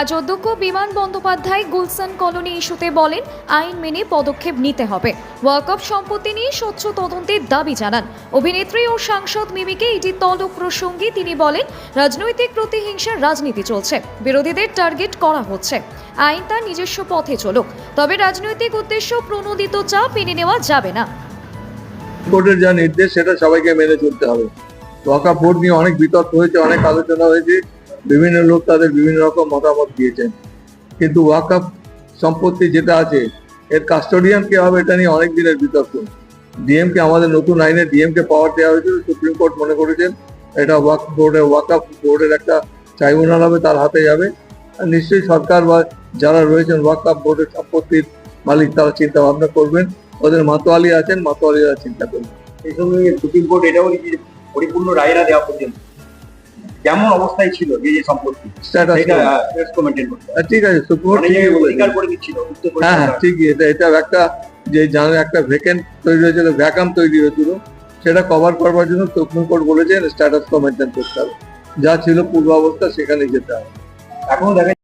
আজ অধ্যক্ষ বিমান বন্দ্যোপাধ্যায় গুলশান কলোনি ইস্যুতে বলেন, আইন মেনে পদক্ষেপ নিতে হবে। ওয়াকফ সম্পত্তি নিয়ে স্বচ্ছ তদন্তের দাবি জানান। অভিনেত্রী ও সাংসদ মিমিকে ইডি তলব প্রসঙ্গে তিনি বলেন, রাজনৈতিক প্রতিহিংসার রাজনীতি চলছে। বিরোধীদের টার্গেট করা হচ্ছে। আইন তার নিজস্ব পথে চলুক। তবে রাজনৈতিক উদ্দেশ্য প্রণোদিত চাপ মেনে নেওয়া যাবে না। কোর্টের যা নির্দেশ, সেটা সবাইকে মেনে চলতে হবে। ওয়াকা নিয়ে অনেক বিতর্ক হয়েছে, অনেক আলোচনা হয়েছে। বিভিন্ন লোক তাদের বিভিন্ন রকম মতামত দিয়েছেন। কিন্তু ওয়াকাপ সম্পত্তি যেটা আছে, এর কাস্টোডিয়ান কে হবে এটা নিয়ে অনেক দিনের বিতর্ক। ডিএমকে আমাদের নতুন আইনে ডিএমকে পাওয়ার দেওয়া হয়েছিল সুপ্রিম কোর্ট মনে করেছেন, এটা ওয়াক বোর্ডের ওয়াকাপ বোর্ডের একটা ট্রাইব্যুনাল হবে, তার হাতে যাবে। আর নিশ্চয়ই সরকার বা যারা রয়েছেন ওয়াকাপ বোর্ডের সম্পত্তির মালিক, তারা চিন্তা ভাবনা করবেন। ওদের মাতোয়ালি আছেন মাতোয়ালিরা চিন্তা করবেন। এই সঙ্গে সুপ্রিম কোর্ট এটাও পরিপূর্ণ রায়রা দেওয়া পর্যন্ত। যেমন অবস্থায় ছিল যে যে সম্পত্তি। ঠিক আছে হ্যাঁ হ্যাঁ ঠিকই এটা এটা একটা যে জানার একটা ভ্যাকেন্ট তৈরি হয়েছিল ভ্যাকাম তৈরি হয়েছিল সেটা কভার করবার জন্য সুপ্রিম কোর্ট বলেছেন স্ট্যাটাস মেনটেন করতে হবে। যা ছিল পূর্বাবস্থা সেখানে যেতে হবে। এখনও দেখা